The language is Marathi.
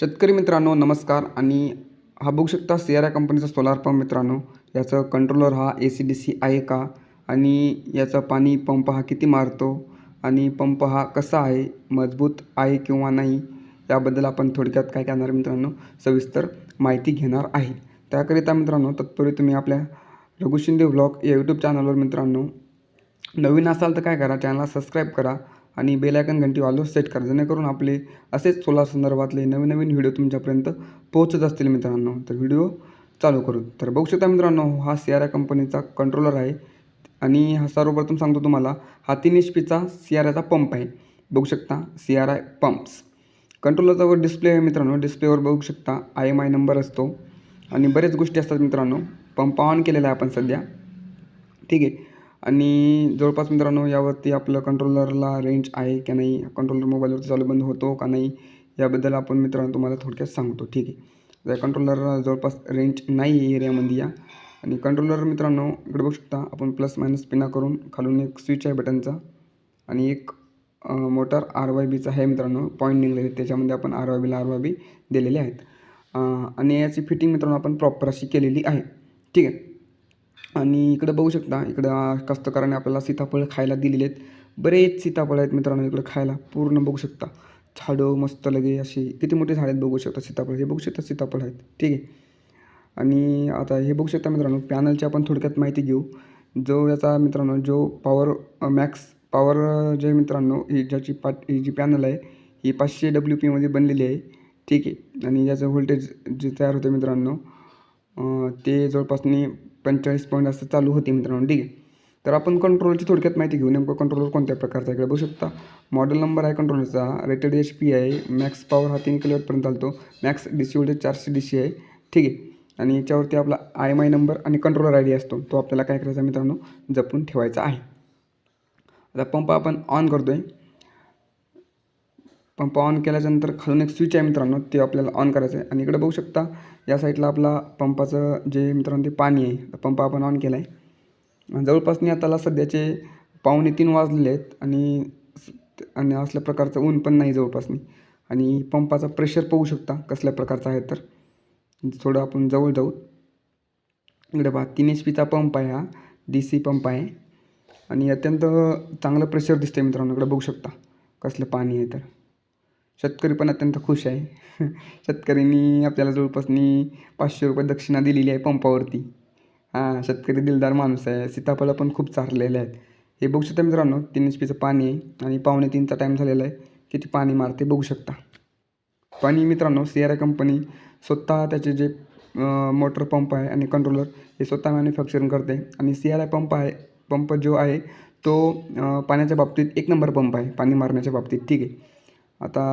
शेतकरी मित्रांनो नमस्कार. आणि हा बघू शकता सियारा कंपनीचा सोलार पंप मित्रांनो. याचं कंट्रोलर हा ए सी डी सी आहे का? आणि याचा पाणी पंप हा किती मारतो? आणि पंप हा कसा आहे? मजबूत आहे किंवा नाही? याबद्दल आपण थोडक्यात काय करणार मित्रांनो? सविस्तर माहिती घेणार आहे. त्याकरिता मित्रांनो तत्पूर्वी तुम्ही आपल्या रघु शिंदे व्लॉग या यूट्यूब चॅनलवर मित्रांनो नवीन असाल तर काय करा? चॅनलला सबस्क्राईब करा. आणि बेलायकन घंटी वालो सेट करा. जेणेकरून आपले असेच सोलार संदर्भातले नवीन नवीन व्हिडिओ तुमच्यापर्यंत पोहोचत असतील मित्रांनो. तर व्हिडिओ चालू करू. तर बघू शकता मित्रांनो हा सियारा कंपनीचा कंट्रोलर आहे. आणि हा सर्वप्रथम सांगतो तुम्हाला हा तीन एच पीचा सियाराचा पंप आहे. बघू शकता सियारा पंप्स कंट्रोलरचा वर डिस्प्ले आहे मित्रांनो. डिस्प्लेवर बघू शकता आय एम आय नंबर असतो. आणि बरेच गोष्टी असतात मित्रांनो. पंप ऑन केलेला आहे आपण सध्या. ठीक आहे. आणि जवळपास मित्रांनो यावरती आपलं कंट्रोलरला रेंज आहे का नाही? कंट्रोलर मोबाईलवरती चालू बंद होतो का नाही? याबद्दल आपण मित्रांनो तुम्हाला थोडक्यात सांगतो ठीक आहे? कंट्रोलरला कंट्रोलर जवळपास रेंज नाही आहे एरियामध्ये या आणि कंट्रोलर मित्रांनो इकडे बघू शकता आपण प्लस मायनस पिना करून खालून एक स्विच आहे बटनचा आणि एक मोटर आर वाय बीचा आहे मित्रांनो पॉईंट निघलेले आहेत त्याच्यामध्ये आपण आर वाय बीला आर वाय बी दिलेले आहेत. आणि याची फिटिंग मित्रांनो आपण प्रॉपर अशी केलेली आहे ठीक आहे? आणि इकडं बघू शकता इकडं कष्टकऱ्याने आपल्याला सीताफळ खायला दिलेले आहेत. बरेच सीताफळ आहेत मित्रांनो इकडं खायला पूर्ण बघू शकता. झाडं मस्त लगे असे किती मोठे झाड आहेत बघू शकता सीताफळ हे बघू शकता सीताफळ आहेत ठीक आहे. आणि आता हे बघू शकता मित्रांनो पॅनलची आपण थोडक्यात माहिती घेऊ. जो याचा मित्रांनो जो पॉवर मॅक्स पॉवर जे मित्रांनो ही ज्याची पा ही जी पॅनल आहे ही पाचशे डब्ल्यू पीमध्ये बनलेली आहे ठीक आहे. आणि याचं व्होल्टेज जे तयार होते मित्रांनो ते जवळपासनी पंचेचाळीस पॉईंट असं चालू होते मित्रांनो ठीक आहे? तर आपण कंट्रोलची थोडक्यात माहिती घेऊ नेमकं कंट्रोलर कोणत्या प्रकारचा इकडे बघू शकता. मॉडेल नंबर आहे कंट्रोलरचा रेटेड एच पी आहे. मॅक्स पॉवर हा तीन किलोवॅटपर्यंत चालतो. मॅक्स डी सी वोल्टेज चारशे डी सी आहे. ठीक आहे? आणि याच्यावरती आपला आय एम आय नंबर आणि कंट्रोलर आय डी असतो. तो आपल्याला काय करायचा मित्रांनो? जपून ठेवायचा आहे. आता पंप आपण ऑन करतो आहे पंप ऑन केल्याच्यानंतर खालून एक स्विच आहे मित्रांनो ते आपल्याला ऑन करायचं आहे. आणि इकडे बघू शकता या साईडला आपला पंपाचं जे मित्रांनो ते पाणी आहे पंप आपण ऑन केला आहे जवळपासनी आताला सध्याचे पावणे तीन वाजलेले आहेत आणि आणि असल्या प्रकारचं ऊन पण नाही जवळपासनी. आणि पंपाचा प्रेशर पाहू शकता कसल्या प्रकारचा आहे तर. थोडं आपण जवळ जाऊ. इकडे पहा तीन एच पीचा पंप आहे हा डी सी पंप आहे. आणि अत्यंत चांगलं प्रेशर दिसते मित्रांनो इकडे बघू शकता कसलं पाणी आहे तर. शेतकरी पण अत्यंत खुश आहे. शेतकऱ्यांनी आपल्याला जवळपासनी पाचशे रुपये दक्षिणा दिलेली आहे पंपावरती. हां शेतकरी दिलदार माणूस आहे. सीताफळं पण खूप चारलेले आहेत. हे बघू शकता मित्रांनो तीन एच पीचं पाणी आहे आणि पावणे तीनचा टाईम झालेला आहे. किती पाणी मारते बघू शकता. पाणी मित्रांनो सियारा कंपनी स्वतः त्याचे जे मोटर पंप आहे आणि कंट्रोलर हे स्वतः मॅन्युफॅक्चरिंग करते. आणि सियारा पंप आहे पंप जो आहे तो पाण्याच्या बाबतीत एक नंबर पंप आहे. पाणी मारण्याच्या बाबतीत ठीक आहे. आता